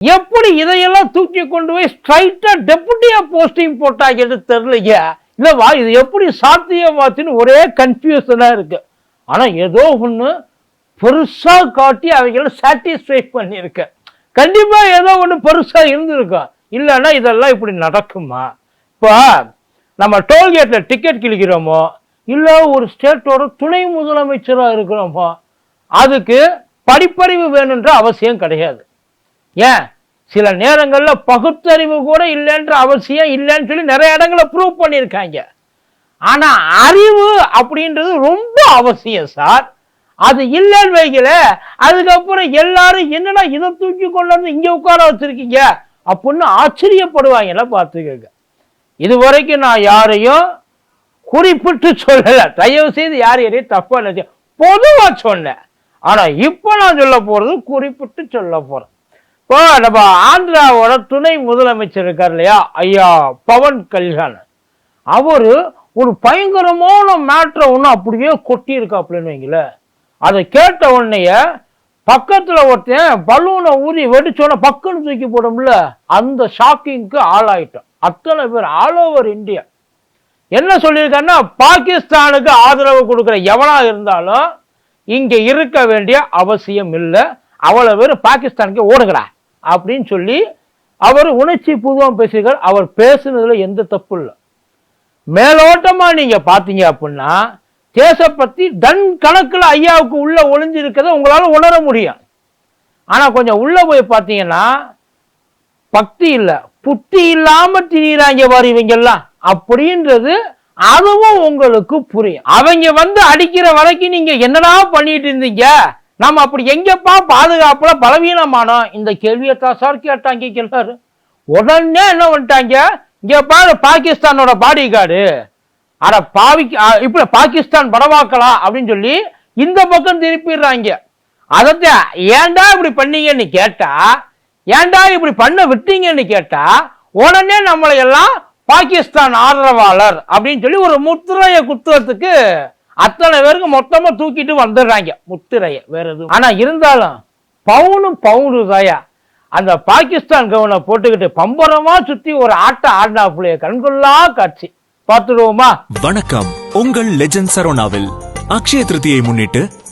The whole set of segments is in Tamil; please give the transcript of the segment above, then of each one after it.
எப்படி இதையெல்லாம் தூக்கி கொண்டு போய் ஸ்ட்ரைட்டா டெபுட்டியா போஸ்டிங் போட்டாங்கன்னு தெரியலைங்க இல்லைவா இது எப்படி சாத்தியமாச்சுன்னு ஒரே கன்ஃபியூஷனாக இருக்கு. ஆனால் ஏதோ ஒன்று பெருசாக காட்டி அவங்கள சாட்டிஸ்ஃபை பண்ணியிருக்க. கண்டிப்பாக ஏதோ ஒன்று பெருசாக இருந்திருக்கும். இல்லைன்னா இதெல்லாம் இப்படி நடக்குமா? இப்போ நம்ம டோல்கேட்டில் டிக்கெட் கிழிக்கிறோமோ? இல்லை ஒரு ஸ்டேட்டோட துணை முதலமைச்சராக இருக்கிறோமோ? அதுக்கு படிப்பறிவு வேணுன்ற அவசியம் கிடையாது. ஏன்? சில நேரங்களில் பகுத்தறிவு கூட இல்லைன்ற அவசியம் இல்லைன்னு சொல்லி நிறைய இடங்களை ப்ரூவ் பண்ணியிருக்காங்க. ஆனால் அறிவு அப்படின்றது ரொம்ப அவசியம் சார். அது இல்லைன்னு வைக்கல. அதுக்கப்புறம் எல்லாரும் என்னடா இதை தூக்கி கொண்டு வந்து இங்கே உட்கார வச்சுருக்கீங்க? அப்படின்னு ஆச்சரியப்படுவாங்கல்ல பார்த்துக்கங்க. இது வரைக்கும் நான் யாரையும் குறிப்பிட்டு சொல்லலை. தயவு செய்து யார் யாரையும் தப்பாக நினைச்சு பொதுவாக சொன்னேன். ஆனால் இப்போ நான் சொல்ல போகிறது குறிப்பிட்டு சொல்ல போகிறேன் இப்போ நம்ம ஆந்திராவோட துணை முதலமைச்சர் இருக்கார் இல்லையா? ஐயா பவன் கல்யாண். அவர் ஒரு பயங்கரமான மேட்ரை ஒன்று அப்படியே கொட்டி இருக்காப்புலன்னு வைங்களேன். அதை கேட்ட உடனேயே பக்கத்தில் ஒருத்தன் பலூனை ஊறி வெடிச்சோடனே பக்குன்னு தூக்கி போடும்ல அந்த ஷாக்கிங்க்கு ஆளாயிட்டோம் அத்தனை பேர் ஆல் ஓவர் இந்தியா என்ன சொல்லியிருக்காருன்னா பாகிஸ்தானுக்கு ஆதரவு கொடுக்குற எவனா இருந்தாலும் இங்கே இருக்க வேண்டிய அவசியம் இல்லை. அவ்வளோ பேர் பாகிஸ்தானுக்கு ஓடுகிறா அப்படின்னு சொல்லி அவர் உணர்ச்சி பூர்வம் பேசுகிறார். அவர் பேசுனதுல எந்த தப்பு இல்லை. மேலோட்டமா நீங்க பாத்தீங்க அப்படின்னா பற்றி டன் கணக்குல ஐயாவுக்கு உள்ள ஒளிஞ்சு உங்களால் உங்களால உணர முடியும். ஆனா கொஞ்சம் உள்ள போய் பார்த்தீங்கன்னா பக்தி இல்லை. புத்தி இல்லாம திரியிறாங்க பாரு இவங்கெல்லாம். அப்படின்றது அதுவும் உங்களுக்கு புரியும். அவங்க வந்து அடிக்கிற வரைக்கும் நீங்க என்னடா பண்ணிட்டு இருந்தீங்க? நம்ம அப்படி எங்கேப்பா பாதுகாப்புல பலவீனமானோம்? இந்த கேள்வியை தான் சார் கேட்டாங்க எல்லாரும் உடனே என்ன பண்ணிட்டாங்க? இங்கே பாரு பாகிஸ்தானோட பாடி கார்டு அட பாவி இப்படி பாகிஸ்தான் படமாக்கலாம் அப்படின்னு சொல்லி இந்த பக்கம் திருப்பிடுறாங்க. அதத்தான் ஏன்டா இப்படி பண்ணீங்கன்னு கேட்டா ஏன்டா இப்படி பண்ண விட்டீங்கன்னு கேட்டா உடனே நம்மளை எல்லாம் பாகிஸ்தான் ஆதரவாளர் அப்படின்னு சொல்லி ஒரு முத்திரையை குத்துறதுக்கு அத்தனை பேருக்கு மொத்தமாக தூக்கிட்டு வந்துடுறாங்க. முத்திரைய வேற எதுவும். ஆனால் இருந்தாலும் பவுனும் பவுனு தாயா அந்த பாகிஸ்தான் கவனை போட்டுக்கிட்டு பம்பரமா சுத்தி ஒரு ஆட்ட ஆடினாப்புலைய கண்கொள்ளா காட்சி. பார்த்துடுவோமா? வணக்கம். உங்கள் லெஜண்ட் சரோனாவில் அக்ஷய திருதியை முன்னிட்டு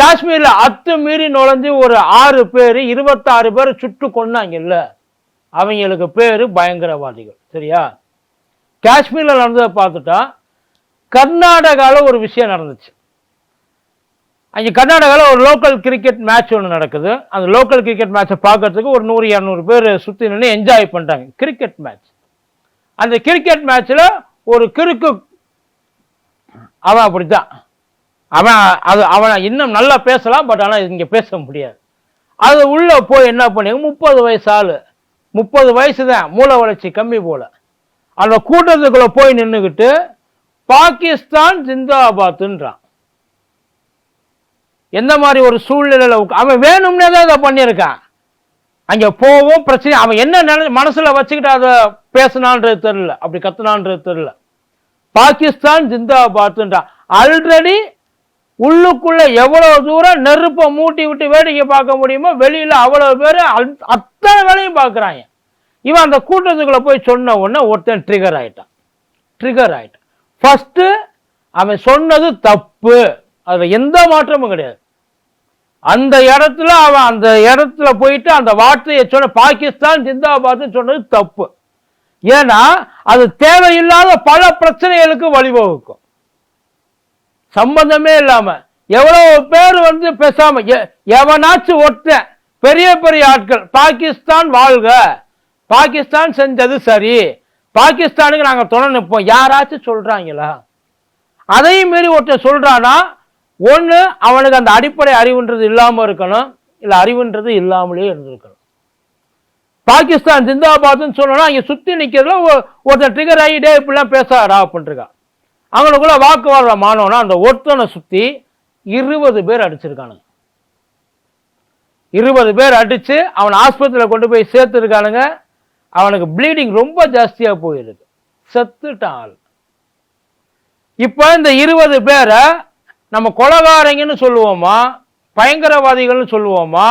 காஷ்மீர்ல அத்துமீறி நுழைஞ்சு ஒரு ஆறு பேர் இருபத்தாறு பேர் சுட்டு கொன்னாங்கல்ல அவங்களுக்கு பேரு பயங்கரவாதிகள். சரியா? காஷ்மீர்ல நடந்ததை பார்த்துட்டா கர்நாடகாவில் ஒரு விஷயம் நடந்துச்சு. அங்கே கர்நாடகாவில் ஒரு லோக்கல் கிரிக்கெட் மேட்ச் ஒன்று நடக்குது. அந்த லோக்கல் கிரிக்கெட் மேட்சை பார்க்கறதுக்கு ஒரு நூறு இரநூறு பேர் சுற்றி நின்று என்ஜாய் பண்ணுறாங்க கிரிக்கெட் மேட்ச் அந்த கிரிக்கெட் மேட்ச்சில் ஒரு கிறுக்கு அவன் அப்படித்தான். அவன் அது அவனை இன்னும் நல்லா பேசலாம் பட் ஆனால் இங்கே பேச முடியாது. அது உள்ளே போய் என்ன பண்ணி முப்பது வயசு ஆள். முப்பது வயசு தான் மூளை வளர்ச்சி கம்மி போல. அந்த கூட்டத்துக்குள்ளே போய் நின்றுக்கிட்டு பாகிஸ்தான் ஜிந்தாபாத்துன்றான். எந்த மாதிரி ஒரு சூழ்நிலையில் அவன் வேணும்னே தான் இதை பண்ணியிருக்கான். அங்கே போவோம் பிரச்சனை அவன் என்ன நினை மனசில் வச்சுக்கிட்டு அதை பேசினான்றது தெரியல. அப்படி கத்துனான்றது தெரில பாகிஸ்தான் ஜிந்தாபாத்துன்றான். ஆல்ரெடி உள்ளுக்குள்ள எவ்வளவு தூரம் நெருப்பை மூட்டி விட்டு வேடிக்கை பார்க்க முடியுமோ வெளியில அவ்வளவு பேர் அத்தனை வேலையும் பார்க்குறாங்க. இவன் அந்த கூட்டத்துக்குள்ள போய் சொன்ன உடனே ஒருத்தன் ட்ரிகர் ஆயிட்டான். ட்ரிகர் ஆயிட்டான். ஃபர்ஸ்ட் அவன் சொன்னது தப்பு. அதுல எந்த மாற்றமும் கிடையாது. அந்த இடத்துல அவன் அந்த இடத்துல போயிட்டு அந்த வார்த்தையை சொன்ன பாகிஸ்தான் ஜிந்தாபாத்னு சொன்னது தப்பு. ஏன்னா அது தேவையில்லாத பல பிரச்சனைகளுக்கு வழிவகுக்கும். சம்பந்தமே இல்லாம. எவ்வளவு பேர் வந்து பேசாம எ- எவனாச்சும் ஒருத்தன் பெரிய பெரிய ஆட்கள் பாகிஸ்தான் வாழ்க. பாகிஸ்தான் செஞ்சது சரி. பாகிஸ்தானுக்கு நாங்க துணை நிற்போம். யாராச்சும் சொல்றாங்களா? அதையும் மீறி ஒருத்தன் சொல்றானா? ஒன்று அவனுக்கு அந்த அடிப்படை அறிவுன்றது இல்லாமல் இருக்கணும். இல்லை அறிவுன்றது இல்லாமலே இருந்திருக்கணும். பாகிஸ்தான் ஜிந்தாபாத்னு சொல்லணும் அங்கே சுற்றி நிற்கிறதுல ஒருத்தன் ட்ரிகர் ஆகிட்டே இப்படிலாம் பேசாடா அப்படின்ட்டுருக்கான் அவங்களுக்குள்ள வாக்குவாதம் ஆனோன்னா அந்த ஒருத்தனை சுற்றி இருபது பேர் அடிச்சிருக்கானுங்க. இருபது பேர் அடித்து அவன் ஆஸ்பத்திரியில் கொண்டு போய் சேர்த்துருக்கானுங்க. அவனுக்கு ப்ளீடிங் ரொம்ப ஜாஸ்தியாக போயிருக்கு செத்துட்டான். ஆள் இப்போ இந்த இருபது பேரை நம்ம கொலகாரங்கன்னு சொல்லுவோமா? பயங்கரவாதிகள்னு சொல்லுவோமா?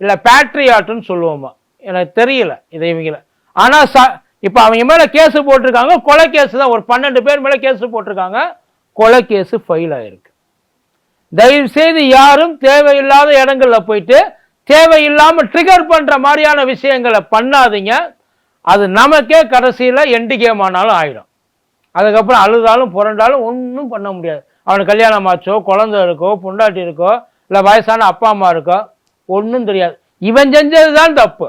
இல்லை பேட்ரியாட்டுன்னு சொல்லுவோமா? எனக்கு தெரியல. இதை இவங்கள ஆனால் ச இப்போ அவங்க மேலே கேஸு போட்டிருக்காங்க கொலை கேஸு தான். ஒரு பன்னெண்டு பேர் மேலே கேஸு போட்டிருக்காங்க கொலை கேஸு ஃபைல் ஆகிருக்கு தயவுசெய்து யாரும் தேவையில்லாத இடங்களில் போயிட்டு தேவையில்லாமல் ட்ரிகர் பண்ணுற மாதிரியான விஷயங்களை பண்ணாதீங்க. அது நமக்கே கடைசியில் எண்டு கேம் ஆனாலும் ஆயிடும் அதுக்கப்புறம் அழுதாலும் புரண்டாலும் ஒன்றும் பண்ண முடியாது. அவனுக்கு கல்யாணம் ஆச்சோ குழந்தை இருக்கோ பொண்டாட்டி இருக்கோ இல்லை வயசான அப்பா அம்மா இருக்கோ ஒன்றும் தெரியாது. இவன் செஞ்சது தான் தப்பு.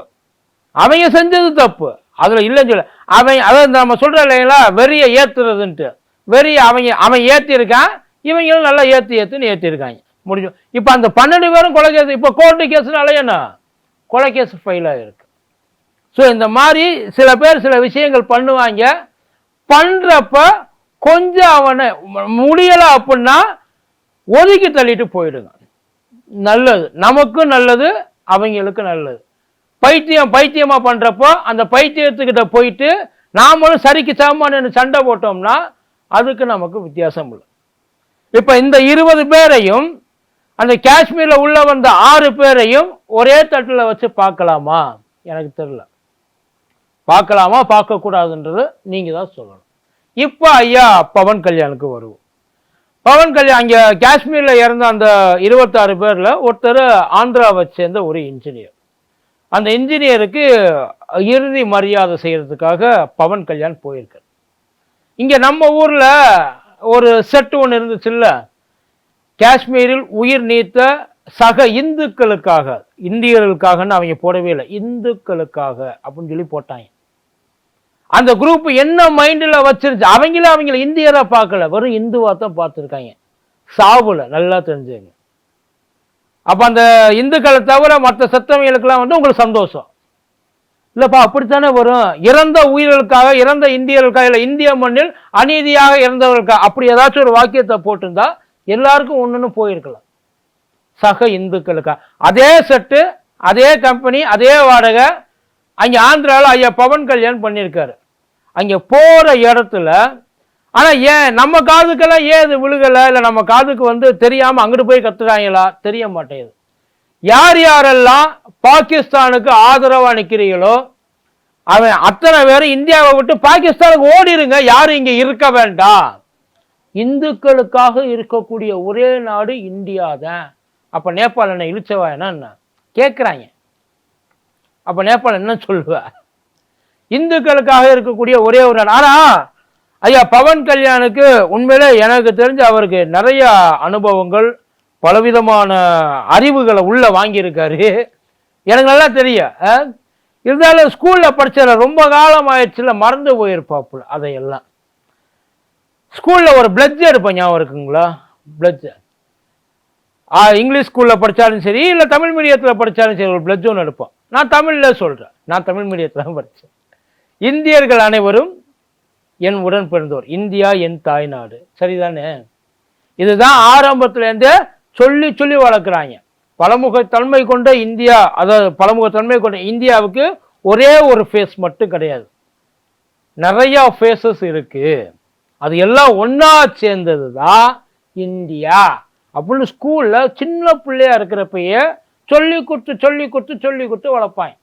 அவங்க செஞ்சது தப்பு. அதில் இல்லைன்னு சொல்ல அவன் அதாவது நம்ம சொல்கிறோம் இல்லைங்களா வெறியை ஏற்றுறதுன்ட்டு வெறிய அவங்க அவன் ஏற்றிருக்கான் இவங்களும் நல்லா ஏற்றி ஏற்றுன்னு ஏற்றிருக்காங்க முடிஞ்சு. இப்போ அந்த பன்னெண்டு பேரும் கொலை கேஸ் இப்போ கோர்ட்டு கேஸ்னால என்ன? கொலை கேஸ் ஃபைலாக ஆகிருக்கு ஸோ இந்த மாதிரி சில பேர் சில விஷயங்கள் பண்ணுவாங்க. பண்ணுறப்ப கொஞ்சம் அவனை முடியலை அப்படின்னா ஒதுக்கி தள்ளிட்டு போயிடுங்க. நல்லது. நமக்கும் நல்லது அவங்களுக்கும் நல்லது. பைத்தியம் பைத்தியமாக பண்ணுறப்போ அந்த பைத்தியத்துக்கிட்ட போயிட்டு நாமளும் சரிக்கு சமமானு சண்டை போட்டோம்னா அதுக்கு நமக்கு வித்தியாசம் இல்லை. இப்போ இந்த இருபது பேரையும் அந்த காஷ்மீரில் உள்ள வந்த ஆறு பேரையும் ஒரே தட்டில் வச்சு பார்க்கலாமா? எனக்கு தெரில பார்க்கலாமா பார்க்கக்கூடாதுன்றது நீங்கள் தான் சொல்லணும். இப்போ ஐயா பவன் கல்யாணுக்கு வருவோம். பவன் கல்யாண் அங்கே காஷ்மீரில் இறந்த அந்த இருபத்தாறு பேரில் ஒருத்தர் ஆந்திராவை சேர்ந்த ஒரு இன்ஜினியர் அந்த இன்ஜினியருக்கு இறுதி மரியாதை செய்கிறதுக்காக பவன் கல்யாண் போயிருக்கார். இங்கே நம்ம ஊரில் ஒரு செட்டு ஒன்று இருந்துச்சுல்ல? காஷ்மீரில் உயிர் நீத்த சக இந்துக்களுக்காக இந்தியர்களுக்காகன்னு அவங்க போடவே இல்லை. இந்துக்களுக்காக அப்படின்னு சொல்லி போட்டாங்க. அந்த குரூப் என்ன மைண்டில் வச்சிருந்துச்சு அவங்களே அவங்கள இந்தியராக பார்க்கல. வெறும் இந்துவாக தான் பார்த்துருக்காங்க. சாவுல நல்லா தெரிஞ்சுங்க அப்போ அந்த இந்துக்களை தவிர மற்ற சத்தவங்களுக்கெல்லாம் வந்து உங்களுக்கு சந்தோஷம். இல்லைப்பா அப்படித்தானே வரும்? இறந்த உயிர்களுக்காக இறந்த இந்தியர்களுக்காக இல்லை இந்திய மண்ணில் அநீதியாக இறந்தவர்களுக்காக அப்படி ஏதாச்சும் ஒரு வாக்கியத்தை போட்டிருந்தா எல்லாருக்கும் ஒன்றுன்னு போயிருக்கலாம். சக இந்துக்களுக்கா? அதே செட்டு அதே கம்பெனி அதே வாடகை. அங்கே ஆந்திராவில் ஐயா பவன் கல்யாண் பண்ணியிருக்காரு. அங்கே போகிற இடத்துல ஆனா ஏன்? நம்ம காதுக்கெல்லாம் ஏன் இது விழுகலை? இல்லை நம்ம காதுக்கு வந்து தெரியாம அங்கிட்டு போய் கத்துறாங்களா? தெரிய மாட்டேங்குது. யார் யாரெல்லாம் பாகிஸ்தானுக்கு ஆதரவா நிக்கிறீங்களோ அவன் அத்தனை பேரும் இந்தியாவை விட்டு பாகிஸ்தானுக்கு ஓடிருங்க. யாரும் இங்க இருக்க வேண்டாம். இந்துக்களுக்காக இருக்கக்கூடிய ஒரே நாடு இந்தியா தான். அப்ப நேபாள் என்ன இழிச்சவா என்ன கேட்குறாங்க அப்ப நேபாள் என்ன சொல்லுவ? இந்துக்களுக்காக இருக்கக்கூடிய ஒரே ஒரு நாடு. ஆனா ஐயா பவன் கல்யாணுக்கு உண்மையிலே எனக்கு தெரிஞ்சு அவருக்கு நிறைய அனுபவங்கள் பலவிதமான அறிவுகளை உள்ள வாங்கியிருக்காரு. எனக்கு நல்லா தெரியும். இருந்தாலும் ஸ்கூல்ல படிச்சத ரொம்ப காலம் ஆயிடுச்சுல மறந்து போயிருப்பாப்புல அதையெல்லாம். ஸ்கூல்ல ஒரு பிளட்ஜ் எடுப்பேன் ஞாபகம் இருக்குங்களா? பிளட்ஜ் இங்கிலீஷ் ஸ்கூல்ல படித்தாலும் சரி இல்லை தமிழ் மீடியத்தில் படித்தாலும் சரி ஒரு பிளட்ஜ் ஒன்று எடுப்போம். நான் தமிழ்ல சொல்றேன். நான் தமிழ் மீடியத்தில் தான் படித்தேன் இந்தியர்கள் அனைவரும் என் உடன் பிறந்தோர் இந்தியா என் தாய்நாடு. சரிதானே? இதுதான் ஆரம்பத்துலேருந்து சொல்லி சொல்லி வளர்க்குறாங்க. பலமுகத்தன்மை கொண்ட இந்தியா அதாவது பலமுகத்தன்மை கொண்ட இந்தியாவுக்கு ஒரே ஒரு ஃபேஸ் மட்டும் கிடையாது. நிறையா ஃபேஸஸ் இருக்குது அது எல்லாம் ஒன்றா சேர்ந்தது தான் இந்தியா. அப்படின்னு ஸ்கூலில் சின்ன பிள்ளையா இருக்கிறப்பயே சொல்லி கொடுத்து சொல்லி கொடுத்து சொல்லி கொடுத்து வளர்ப்பாங்க.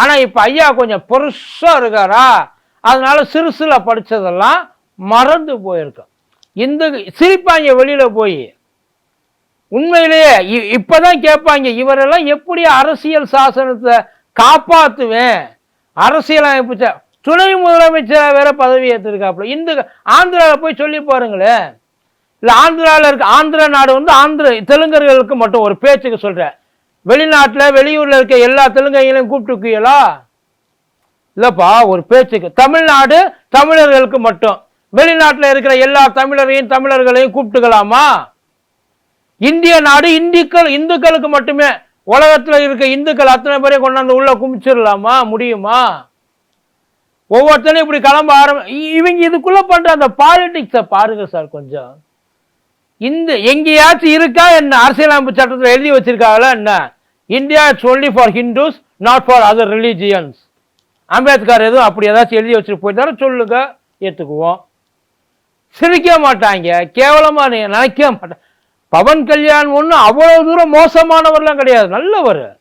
ஆனால் இப்போ ஐயா கொஞ்சம் பெருசாக இருக்காரா? அதனால சிறுசுல படித்ததெல்லாம் மறந்து போயிருக்கு இந்த சிரிப்பாங்க வெளியில் போய் உண்மையிலேயே இ- இப்பதான் கேட்பாங்க இவரெல்லாம் எப்படி அரசியல் சாசனத்தை காப்பாற்றுவேன் அரசியல் துணை முதலமைச்சராக வேற பதவி ஏற்றிருக்காப்புல இந்த ஆந்திராவில் போய் சொல்லி பாருங்களேன் இல்லை ஆந்திராவில் இருக்க ஆந்திர நாடு வந்து ஆந்திர தெலுங்கர்களுக்கு மட்டும் ஒரு பேச்சுக்கு சொல்கிறேன் வெளிநாட்டில் வெளியூரில் இருக்க எல்லா தெலுங்கைகளையும் கூப்பிட்டுக்குங்களா இல்லப்பா ஒரு பேச்சுக்கு. தமிழ்நாடு தமிழர்களுக்கு மட்டும். வெளிநாட்டில் இருக்கிற எல்லா தமிழரையும் தமிழர்களையும் கூப்பிட்டுக்கலாமா? இந்திய நாடு இந்துக்கள் இந்துக்களுக்கு மட்டுமே. உலகத்தில் இருக்க இந்துக்கள் அத்தனை பேரையும் கொண்டாந்து உள்ள குமிச்சிடலாமா முடியுமா? ஒவ்வொருத்தனையும் இப்படி கிளம்ப ஆரம்பி இவங்க இதுக்குள்ள பண்ற அந்த பாலிடிக்ஸை பாருங்க சார் கொஞ்சம். இந்த எங்கேயாச்சும் இருக்கா என்ன? அரசியலமைப்பு சட்டத்தில் எழுதி வச்சிருக்காங்களா என்ன? India it's only for Hindus not for other religions Ambedkar எதுவும் அப்படி ஏதாச்சும் எழுதி வச்சுட்டு போயிருந்தாலும் சொல்லுங்க ஏற்றுக்குவோம் சிரிக்க மாட்டாங்க கேவலமாக நீ நினைக்க மாட்டாங்க பவன் கல்யாண் ஒன்றும் அவ்வளோ தூரம் மோசமானவர்லாம் கிடையாது நல்லவர்.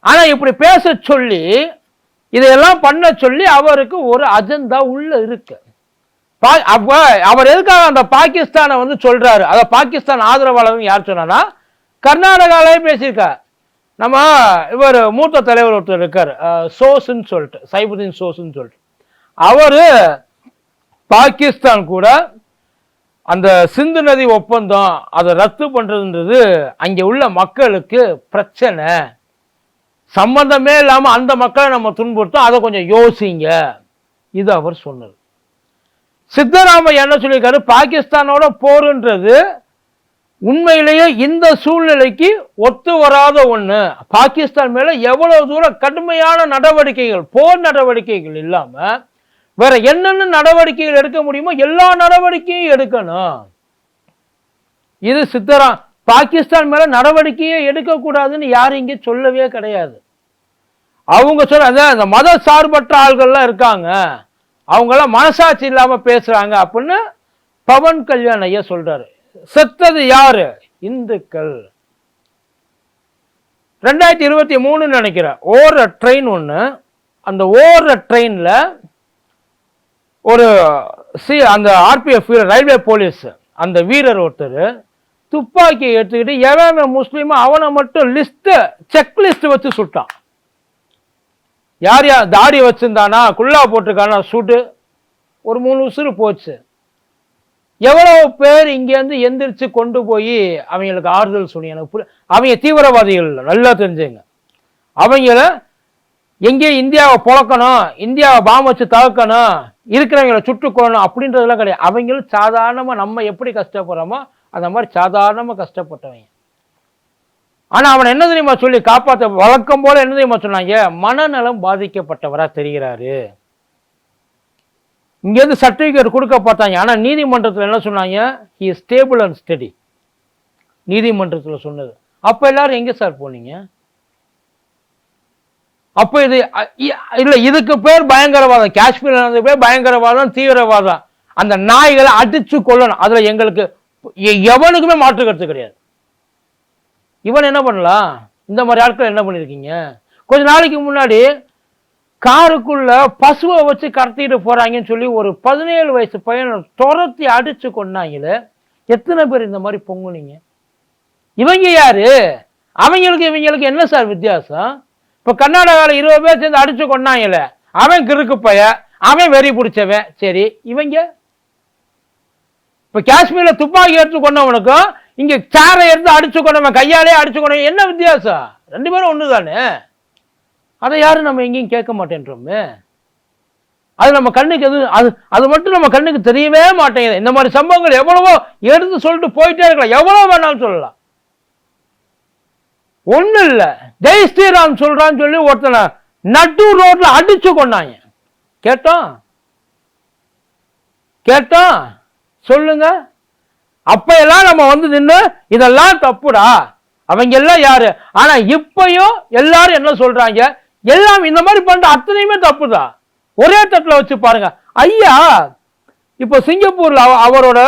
ஆனால் இப்படி பேச சொல்லி இதையெல்லாம் பண்ண சொல்லி அவருக்கு ஒரு அஜெண்டா உள்ள இருக்கு. பா- அப்போ அவர் எதுக்காக அந்த பாகிஸ்தானை வந்து சொல்றாரு? அதை பாகிஸ்தான் ஆதரவாளர் யார் சொன்னா கர்நாடகாலே பேசியிருக்கார். நம்ம இவர் மூத்த தலைவர் ஒருத்தர் இருக்கார் சோஸ்ன்னு சொல்லிட்டு சைபுதீன் சோஸ்ன்னு சொல்லிட்டு. அவர் பாகிஸ்தான் கூட அந்த சிந்து நதி ஒப்பந்தம் அதை ரத்து பண்ணுறதுன்றது அங்கே உள்ள மக்களுக்கு பிரச்சனை. சம்பந்தமே இல்லாமல் அந்த மக்களை நம்ம துன்புறுத்தோம் அதை கொஞ்சம் யோசிங்க. இது அவர் சொன்னது. சித்தராமையா என்ன சொல்லியிருக்காரு? பாகிஸ்தானோட போருன்றது உண்மையிலேயே இந்த சூழ்நிலைக்கு ஒத்து வராத ஒன்று பாகிஸ்தான் மேலே எவ்வளோ தூரம் கடுமையான நடவடிக்கைகள் போர் நடவடிக்கைகள் இல்லாமல் வேற என்னென்ன நடவடிக்கைகள் எடுக்க முடியுமோ எல்லா நடவடிக்கையும் எடுக்கணும். இது சித்தரா பாகிஸ்தான் மேல நடவடிக்கையே எடுக்கக்கூடாதுன்னு யாரும் இங்கே சொல்லவே கிடையாது. அவங்க சொல்ற அந்த மத சார்பற்ற ஆள்கள்லாம் இருக்காங்க. அவங்களாம் மனசாட்சி இல்லாமல் பேசுறாங்க அப்படின்னு பவன் கல்யாண் ஐயா சொல்றாரு. செத்தது யாரு? இந்துக்கள். ரெண்டாயிரத்தி இருபத்தி மூணுன்னு நினைக்கிறேன் ஓடுற ட்ரெயின் ஒன்று அந்த ஓடுற ட்ரெயினில் ஒரு சி அந்த ஆர்பிஎஃப் ரயில்வே போலீஸ் அந்த வீரர் ஒருத்தர் துப்பாக்கியை எடுத்துக்கிட்டு எவன் முஸ்லீமோ அவனை மட்டும் லிஸ்ட்டு செக்லிஸ்ட் வச்சு சுட்டான். யார் யார் தாடி வச்சுருந்தானா குல்லா போட்டிருக்கானா சுடு ஒரு மூணு உசுறு போச்சு. எவ்வளவு பேர் இங்கேருந்து எந்திரிச்சு கொண்டு போய் அவங்களுக்கு ஆறுதல் சொல்லி எனக்கு அவங்க தீவிரவாதிகள் நல்லா தெரிஞ்சுங்க. அவங்கள எங்கேயும் இந்தியாவை புழக்கணும் இந்தியாவை பாம் வச்சு தகர்க்கணும் இருக்கிறவங்கள சுட்டுக்கொள்ளணும் அப்படின்றதெல்லாம் கிடையாது. அவங்களும் சாதாரணமாக நம்ம எப்படி கஷ்டப்படுறோமோ அந்த மாதிரி சாதாரணமாக கஷ்டப்பட்டவங்க. ஆனால் அவன் என்ன தெரியுமா சொல்லி காப்பாற்ற வழக்கம் போல் என்ன தெரியுமா சொன்னாங்க? மனநலம் பாதிக்கப்பட்டவராக தெரிகிறாரு. இங்கேருந்து சர்டிஃபிகேட் கொடுக்க பார்த்தாங்க. ஆனால் நீதிமன்றத்தில் என்ன சொன்னாங்க? ஹி ஸ்டேபிள் அண்ட் ஸ்டடி நீதிமன்றத்தில் சொன்னது. அப்போ எல்லாரும் எங்கே சார் போனீங்க? அப்போ இது இல்லை இதுக்கு பேர் பயங்கரவாதம். காஷ்மீர் நடந்த பேர் பயங்கரவாதம் தீவிரவாதம். அந்த நாய்களை அடித்து கொல்லணும். அதில் எங்களுக்கு எவனுக்குமே மாற்று கருத்து கிடையாது. இவன் என்ன பண்ணலாம்? இந்த மாதிரி ஆட்கள் என்ன பண்ணியிருக்கீங்க கொஞ்ச நாளைக்கு முன்னாடி காருக்குள்ள பசுவை வச்சு கடத்திட்டு போறாங்கன்னு சொல்லி ஒரு பதினேழு வயசு பையனை துரத்தி அடிச்சு கொண்டாங்களே எத்தனை பேர் இந்த மாதிரி பொங்குனீங்க? இவங்க யாரு? அவங்களுக்கு இவங்களுக்கு என்ன சார் வித்தியாசம்? இப்ப கர்நாடகாவில் இருபது பேர் சேர்ந்து அடிச்சு கொண்டாங்களே அவன் கிறுக்கு பைய அவன் வெறி பிடிச்சவன். சரி இவங்க? இப்ப காஷ்மீர்ல துப்பாக்கி எடுத்து கொண்டவனுக்கும் இங்க சேரை எடுத்து அடிச்சு கொண்டவன் கையாலே அடிச்சு கொண்டவன் என்ன வித்தியாசம்? ரெண்டு பேரும் ஒன்று தானே அதை யாரும் நம்ம எங்கேயும் கேட்க மாட்டேன்றோமே. அது நம்ம கண்ணுக்கு எது அது அது மட்டும் நம்ம கண்ணுக்கு தெரியவே மாட்டேங்குது. இந்த மாதிரி சம்பவங்கள் எவ்வளவோ எடுத்து சொல்லிட்டு போயிட்டே இருக்கலாம். எவ்வளோ வேணாலும் சொல்லலாம். ஒன்றும் இல்லை. ஜெய் ஸ்ரீராம் சொல்கிறான்னு சொல்லி ஒருத்தனை நட்டு ரோட்டில் அடித்து கொண்டாங்க கேட்டோம் கேட்டோம் சொல்லுங்க. அப்பையெல்லாம் எல்லாம் நம்ம வந்து நின்று இதெல்லாம் தப்புடா. அவங்க எல்லாம் யாரு? ஆனா இப்பயும் எல்லாரும் என்ன சொல்றாங்க? எல்லாம் இந்த மாதிரி பண்ற அத்தனையுமே தப்பு தான் ஒரே தட்டில் வச்சு பாருங்க. ஐயா இப்போ சிங்கப்பூர்ல அவரோட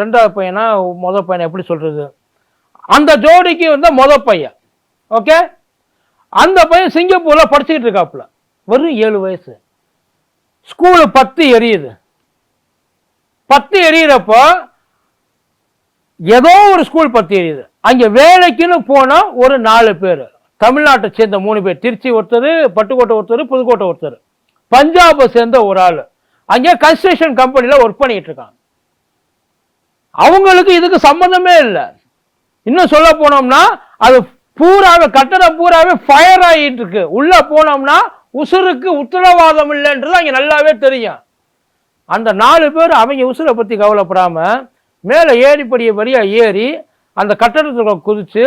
ரெண்டாவது பையனா முத பையனை எப்படி சொல்றது? அந்த ஜோடிக்கு வந்து முத பையன். ஓகே? அந்த பையன் சிங்கப்பூர்ல படிச்சுக்கிட்டு இருக்காப்புல. வெறும் ஏழு வயசு. ஸ்கூலு பத்து எரியுது. பத்து எரியிறப்போ ஏதோ ஒரு ஸ்கூல் பத்து எரியுது. அங்கே வேலைக்குன்னு போனால் ஒரு நாலு பேர். தமிழ்நாட்டை சேர்ந்த மூணு பேர். திருச்சி ஒருத்தர் பட்டுக்கோட்டை ஒருத்தர் புதுக்கோட்டை ஒருத்தர். பஞ்சாபை சேர்ந்த ஒரு ஆள். அங்கே கன்ஸ்ட்ரக்ஷன் கம்பெனியில் ஒர்க் பண்ணிட்டு இருக்காங்க. அவங்களுக்கு இதுக்கு சம்மந்தமே இல்லை. இன்னும் சொல்ல போனோம்னா அது பூராவே கட்டடம் பூராவே ஃபயர் ஆகிட்டு இருக்கு. உள்ள போனோம்னா உசுருக்கு உத்தரவாதம் இல்லைன்றது அங்கே நல்லாவே தெரியும். அந்த நாலு பேர் அவங்க உசுரை பற்றி கவலைப்படாமல் மேலே ஏறிப்படிய படியாக ஏறி அந்த கட்டடத்துக்குள்ள குதித்து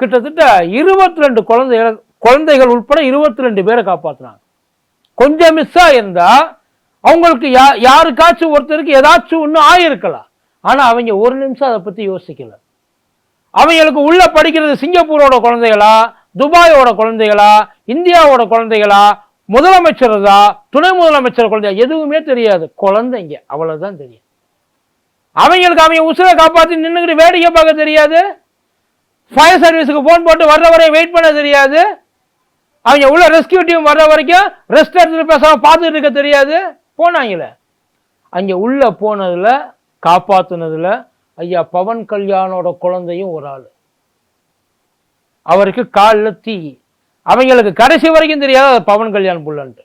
கிட்டத்தட்ட இருபத்தி ரெண்டு குழந்தைகள் குழந்தைகள் உட்பட இருபத்தி ரெண்டு பேரை காப்பாற்றினாங்க கொஞ்சம் மிஸ்ஸாக இருந்தால் அவங்களுக்கு யா யாருக்காச்சும் ஒருத்தருக்கு ஏதாச்சும் ஒன்று ஆயிருக்கலாம். ஆனால் அவங்க ஒரு நிமிஷம் அதை பற்றி யோசிக்கல. அவங்களுக்கு உள்ள படிக்கிறது சிங்கப்பூரோட குழந்தைகளா துபாயோட குழந்தைகளா இந்தியாவோட குழந்தைகளா முதலமைச்சரதா துணை முதலமைச்சர் குழந்தையா எதுவுமே தெரியாது. குழந்தைங்க அவ்வளோதான் தெரியும். அவங்களுக்கு அவங்க உசுரை காப்பாற்றி நின்றுக்கிட்டு வேடிக்கை பார்க்க தெரியாது. ஃபயர் சர்வீஸுக்கு ஃபோன் போட்டு வர்ற வரையும் வெயிட் பண்ண தெரியாது. அவங்க உள்ள ரெஸ்கியூ டீம் வர்ற வரைக்கும் ரெஸ்ட் எடுத்துட்டு பேசாமல் பார்த்துட்டு இருக்க தெரியாது. போனாங்களே. அங்கே உள்ள போனதில் காப்பாற்றுனதில் ஐயா பவன் கல்யாணோட குழந்தையும் ஒரு ஆள். அவருக்கு காலில் தீ. அவங்களுக்கு கடைசி வரைக்கும் தெரியாது அது பவன் கல்யாண் புள்ளன்ட்டு.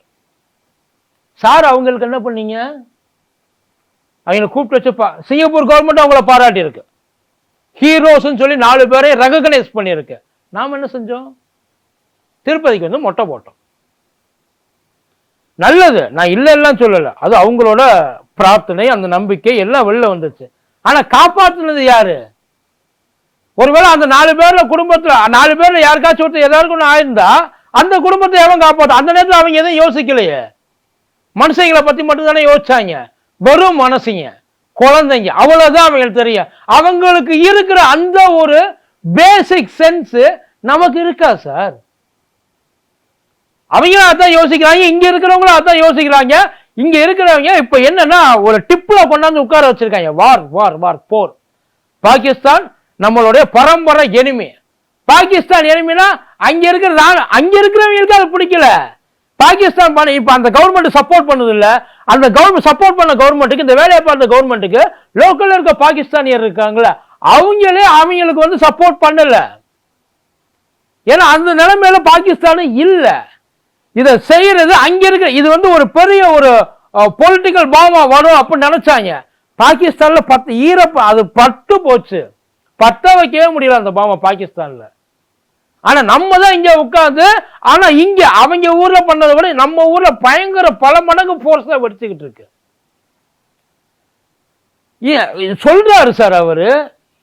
சார் அவங்களுக்கு என்ன பண்ணீங்க? அவங்களை கூப்பிட்டு வச்சுப்பா சிங்கப்பூர் கவர்மெண்ட் அவங்கள பாராட்டியிருக்கு. ஹீரோஸ்ன்னு சொல்லி நாலு பேரை ரெகக்னைஸ் பண்ணியிருக்கு. நாம் என்ன செஞ்சோம்? திருப்பதிக்கு வந்து மொட்டை போட்டோம். நல்லது. நான் இல்லை சொல்லலை. அது அவங்களோட பிரார்த்தனை அந்த நம்பிக்கை எல்லாம் வெளில வந்துச்சு. ஆனால் காப்பாற்றினது யாரு? ஒருவேளை அந்த நாலு பேர்ல குடும்பத்துல நாலு பேர்ல யாருக்காச்சும் ஒருத்தர் ஏதாவது ஒன்று ஆயிருந்தா அந்த குடும்பத்தை எவன் காப்பாற்றும் அந்த நேரத்தில் அவங்க எதுவும் யோசிக்கலையே. மனுஷங்களை பத்தி மட்டும் தானே யோசிச்சாங்க. வெறும் மனசுங்க. குழந்தைங்க அவ்வளோதான் அவங்களுக்கு தெரியும். அவங்களுக்கு இருக்கிற அந்த ஒரு பேசிக் சென்ஸு நமக்கு இருக்கா சார் அவங்களும் அதான் யோசிக்கிறாங்க இங்க இருக்கிறவங்களும் அதான் யோசிக்கிறாங்க. இங்க இருக்கிறவங்க இப்ப என்னன்னா ஒரு டிப்ல கொண்டாந்து உட்கார வச்சிருக்காங்க. வார் வார் வார் போர். பாகிஸ்தான் நம்மளுடைய பரம்பரை எனிமி பாகிஸ்தான் எனிமினா அங்க இருக்கிற அங்க இருக்கிறவங்களுக்கு அது பிடிக்கல. பாகிஸ்தான் பண்ண இப்போ அந்த கவர்மெண்ட் சப்போர்ட் பண்ணது இல்லை அந்த கவர்மெண்ட் சப்போர்ட் பண்ண கவர்மெண்ட்டுக்கு இந்த வேலையை பார்த்த கவர்மெண்ட்டுக்கு லோக்கலில் இருக்க பாகிஸ்தானியர் இருக்காங்களே அவங்களே அவங்களுக்கு வந்து சப்போர்ட் பண்ணல. ஏன்னா அந்த நிலைமையில பாகிஸ்தானும் இல்லை. இதை செய்யறது அங்க இருக்க இது வந்து ஒரு பெரிய ஒரு பொலிட்டிக்கல் பாமா வரும் அப்படின்னு நினைச்சாங்க. பாகிஸ்தான்ல பத்து ஈரப்ப அது பட்டு போச்சு. பத்த வைக்கவே முடியல அந்த பாமா பாகிஸ்தான்ல. ஆனா நம்ம தான் இங்க உட்காந்து ஆனா இங்க அவங்க ஊர்ல பண்ணதை விட நம்ம ஊர்ல பயங்கர பல மடங்கு போர்ஸா வெடிச்சுக்கிட்டு இருக்கு. ஏன், சொல்றாரு சார் அவரு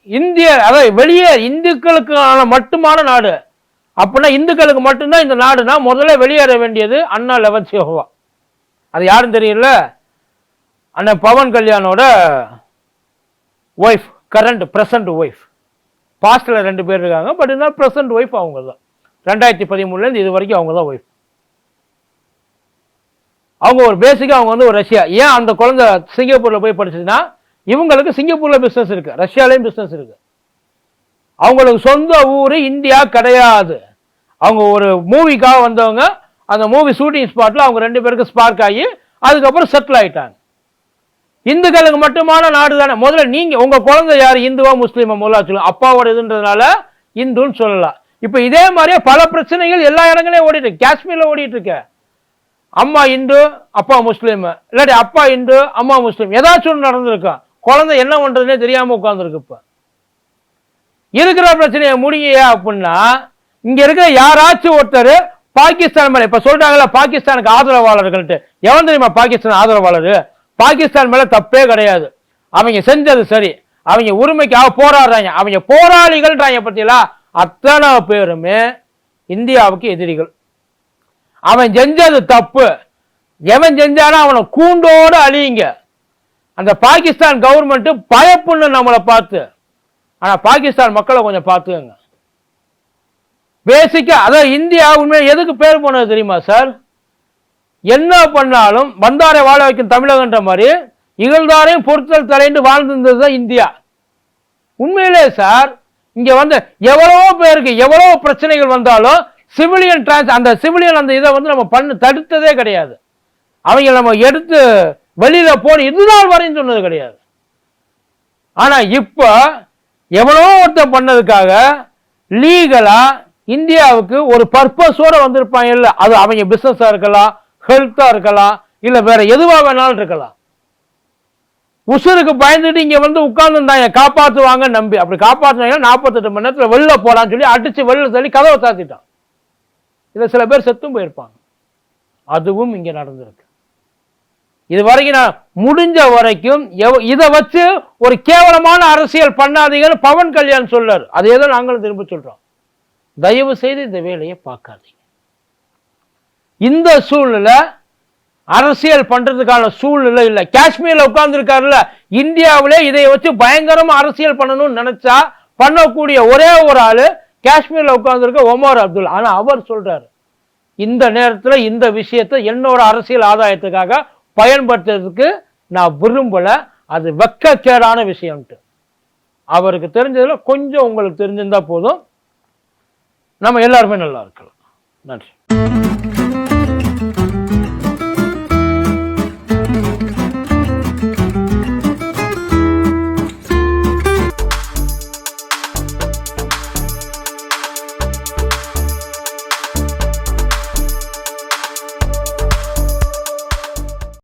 இந்திய அதாவது வெளியே இந்துக்களுக்கான மட்டுமான நாடு. அப்படின்னா இந்துக்களுக்கு மட்டும்தான் இந்த நாடுனா முதல்ல வெளியேற வேண்டியது அண்ணா லெவன் சியோவா அது யாரும் தெரியல? அண்ணன் பவன் கல்யாணோட ஒய்ஃப் கரண்ட் பிரசன்ட் ஒய்ஃப் பாஸ்டில் ரெண்டு பேர் இருக்காங்க பட் இருந்தாலும் ப்ரெசன்ட் ஒய்ஃப் அவங்க தான் ரெண்டாயிரத்தி பதிமூணுலேருந்து இது வரைக்கும் அவங்க தான் ஒய்ஃப் அவங்க ஒரு பேசிக்காக அவங்க வந்து ஒரு ரஷ்யா. ஏன் அந்த குழந்தை சிங்கப்பூரில் போய் படிச்சதுன்னா இவங்களுக்கு சிங்கப்பூரில் பிஸ்னஸ் இருக்குது ரஷ்யாலையும் பிஸ்னஸ் இருக்குது அவங்களுக்கு சொந்த ஊர் இந்தியா கிடையாது. அவங்க ஒரு மூவிக்காக வந்தவங்க அந்த மூவி ஷூட்டிங் ஸ்பாட்டில் அவங்க ரெண்டு பேருக்கு ஸ்பார்க் ஆகி அதுக்கப்புறம் செட்டில் ஆயிட்டாங்க. இந்துக்களுக்கு மட்டுமான நாடு தானே முதல்ல நீங்க உங்க குழந்தை யார்? இந்துவா முஸ்லீமா முதல்ல சொல்லுங்க அப்பாவோட இதுன்றதுனால இந்துன்னு சொல்லலாம் இப்போ இதே மாதிரியே பல பிரச்சனைகள் எல்லா இடங்களையும் ஓடிட்டு காஷ்மீரில் ஓடிட்டு இருக்கு. அம்மா இந்து அப்பா முஸ்லீம். இல்லாட்டி அப்பா இந்து அம்மா முஸ்லீம். ஏதாச்சும் ஒன்று நடந்திருக்கும் குழந்தை என்ன பண்ணுறதுனே தெரியாமல் உட்காந்துருக்கு இப்போ. இருக்கிற பிரச்சனையை முடிய அப்படின்னா இங்கே இருக்கிற யாராச்சும் ஒருத்தர் பாகிஸ்தான் மேலே இப்போ சொல்கிறாங்களா பாகிஸ்தானுக்கு ஆதரவாளர்கள்ட்டு. எவன் தெரியுமா பாகிஸ்தான் ஆதரவாளர்? பாகிஸ்தான் மேல தப்பே கிடையாது. அவங்க செஞ்சது சரி. அவங்க உரிமைக்காக போராடுறாங்க. அவங்க போராளிகள்ன்றாங்க பத்தியலா அத்தனை பேருமே இந்தியாவுக்கு எதிரிகள். அவன் செஞ்சது தப்பு. எவன் செஞ்சானோ அவனை கூண்டோடு அழியுங்க. அந்த பாகிஸ்தான் கவர்மெண்ட் பயப்புன்னு நம்மளை பார்த்து. ஆனா பாகிஸ்தான் மக்களை கொஞ்சம் பார்த்துக்கங்க. பேசிக்கா அதாவது இந்தியா உண்மையாக எதுக்கு பேர் போனது தெரியுமா சார் என்ன பண்ணாலும் வந்தாரை வாழ வைக்கும் தமிழகன்ற மாதிரி இகழ்ந்தாரையும் பொறுத்தல் தலைன்னு வாழ்ந்திருந்தது தான் இந்தியா. உண்மையிலே சார் இங்க வந்து எவ்வளவோ பேருக்கு எவ்வளவோ பிரச்சனைகள் வந்தாலும் சிவிலியன் டிரான்ஸ் அந்த சிவிலியன் அந்த இதை வந்து நம்ம பண்ணு தடுத்ததே கிடையாது. அவங்க நம்ம எடுத்து வெளியில போன இதுநாள் வரையும் சொன்னது கிடையாது. ஆனா இப்போ எவ்வளவோ ஒருத்தர் பண்ணதுக்காக லீகலா இந்தியாவுக்கு ஒரு பர்பஸோட வந்திருப்பாங்க இல்லை. அது அவங்க பிசினஸா இருக்கலாம் ஹெல்த்தாக இருக்கலாம் இல்லை வேற எதுவாக வேணாலும் இருக்கலாம். உசுருக்கு பயந்துட்டு இங்கே வந்து உட்கார்ந்துருந்தாங்க காப்பாற்றுவாங்க நம்பி. அப்படி காப்பாற்றினாங்கன்னா நாற்பத்தெட்டு மணி நேரத்தில் வெளில போகலான்னு சொல்லி அடித்து வெளில தள்ளி கதவை தாத்திட்டான் இதில் சில பேர் செத்தும் போயிருப்பாங்க. அதுவும் இங்கே நடந்திருக்கு. இது வரைக்கும் நான் முடிஞ்ச வரைக்கும் எவ- இதை வச்சு ஒரு கேவலமான அரசியல் பண்ணாதீங்கன்னு பவன் கல்யாண் சொல்லார். அதே தான் நாங்களும் திரும்ப சொல்கிறோம் தயவு செய்து இந்த வேலையை பார்க்காதீங்க. இந்த சூழ்நிலை அரசியல் பண்றதுக்கான சூழ்நிலை இல்லை. காஷ்மீர்ல உட்கார்ந்துருக்காருல்ல இந்தியாவிலே இதை வச்சு பயங்கரமா அரசியல் பண்ணணும்னு நினைச்சா பண்ணக்கூடிய ஒரே ஒரு ஆளு காஷ்மீர்ல உட்கார்ந்துருக்க ஒமர் அப்துல். ஆனா அவர் சொல்றாரு இந்த நேரத்தில் இந்த விஷயத்தை என்னோட அரசியல் ஆதாயத்துக்காக பயன்படுத்துறதுக்கு நான் விரும்பல அது வெக்கக்கேடான விஷயம்ட்டு. அவருக்கு தெரிஞ்சதில் கொஞ்சம் உங்களுக்கு தெரிஞ்சிருந்தால் போதும். நம்ம எல்லாருமே நல்லா இருக்கலாம். நன்றி.